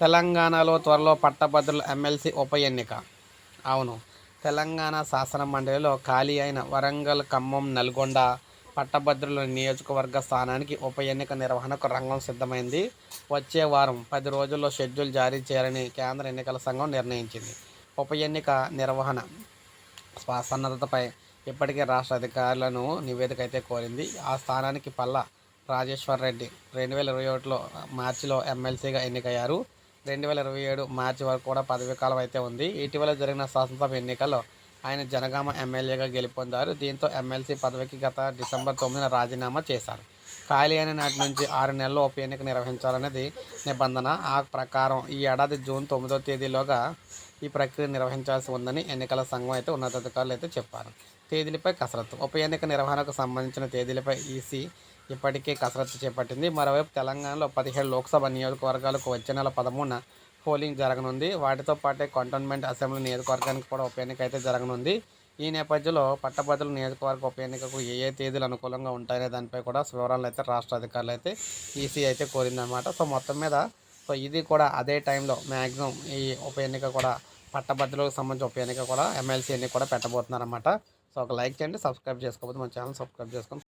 తెలంగాణలో త్వరలో పట్టభద్రుల ఎమ్మెల్సీ ఉప ఎన్నిక. అవును తెలంగాణ శాసన మండలిలో ఖాళీ అయిన వరంగల్ ఖమ్మం నల్గొండ పట్టభద్రుల నియోజకవర్గ స్థానానికి ఉప ఎన్నిక నిర్వహణకు రంగం సిద్ధమైంది. వచ్చే వారం పది రోజుల్లో షెడ్యూల్ జారీ చేయాలని కేంద్ర ఎన్నికల సంఘం నిర్ణయించింది. ఉప ఎన్నిక నిర్వహణ స్వాసన్నతపై ఇప్పటికే రాష్ట్ర అధికారులను నివేదిక అయితే కోరింది. ఆ స్థానానికి పల్లా రాజేశ్వర్ రెడ్డి రెండు వేల ఇరవై ఒకటిలో మార్చిలో ఎమ్మెల్సీగా ఎన్నికయ్యారు. రెండు వేల ఇరవై ఏడు మార్చి వరకు కూడా పదవీ కాలం అయితే ఉంది. ఇటీవల జరిగిన శాసనసభ ఎన్నికల్లో ఆయన జనగామ ఎమ్మెల్యేగా గెలుపొందారు. దీంతో ఎమ్మెల్సీ పదవికి గత డిసెంబర్ తొమ్మిదిన రాజీనామా చేశారు. ఖాళీ అయిన నాటి నుంచి ఆరు నెలల్లో ఉప ఎన్నిక నిర్వహించాలనేది నిబంధన. ఆ ప్రకారం ఈ ఏడాది జూన్ తొమ్మిదో తేదీలోగా ఈ ప్రక్రియ నిర్వహించాల్సి ఉందని ఎన్నికల సంఘం అయితే ఉన్నతాధికారులు అయితే చెప్పారు. తేదీలపై కసరత్తు. ఉప ఎన్నిక నిర్వహణకు సంబంధించిన తేదీలపై ఈసీ ఇప్పటికే కసరత్తు చేపట్టింది. మరోవైపు తెలంగాణలో పదిహేడు లోక్సభ నియోజకవర్గాలకు వచ్చే నెల పదమూడున పోలింగ్ జరగనుంది. వాటితో పాటే కంటోన్మెంట్ అసెంబ్లీ నియోజకవర్గానికి కూడా ఉప ఎన్నిక అయితే జరగనుంది. ఈ నేపథ్యంలో పట్టభద్రుల నియోజకవర్గ ఉప ఎన్నికకు ఏ ఏ తేదీలు అనుకూలంగా ఉంటాయనే దానిపై కూడా వివరాలు అయితే రాష్ట్ర అధికారులు అయితే ఈసీ అయితే కోరిందనమాట సో మొత్తం మీద సో ఇది కూడా అదే టైంలో మ్యాక్సిమం ఈ ఉప ఎన్నిక కూడా పట్టభద్రులకు సంబంధించి ఉప ఎన్నిక కూడా ఎమ్మెల్సీ ఎన్నిక కూడా పెట్టబోతున్నారన్నమాట. సో ఒక లైక్ చేయండి సబ్స్క్రైబ్ చేసుకోకపోతే మన ఛానల్ సబ్స్క్రైబ్ చేసుకొని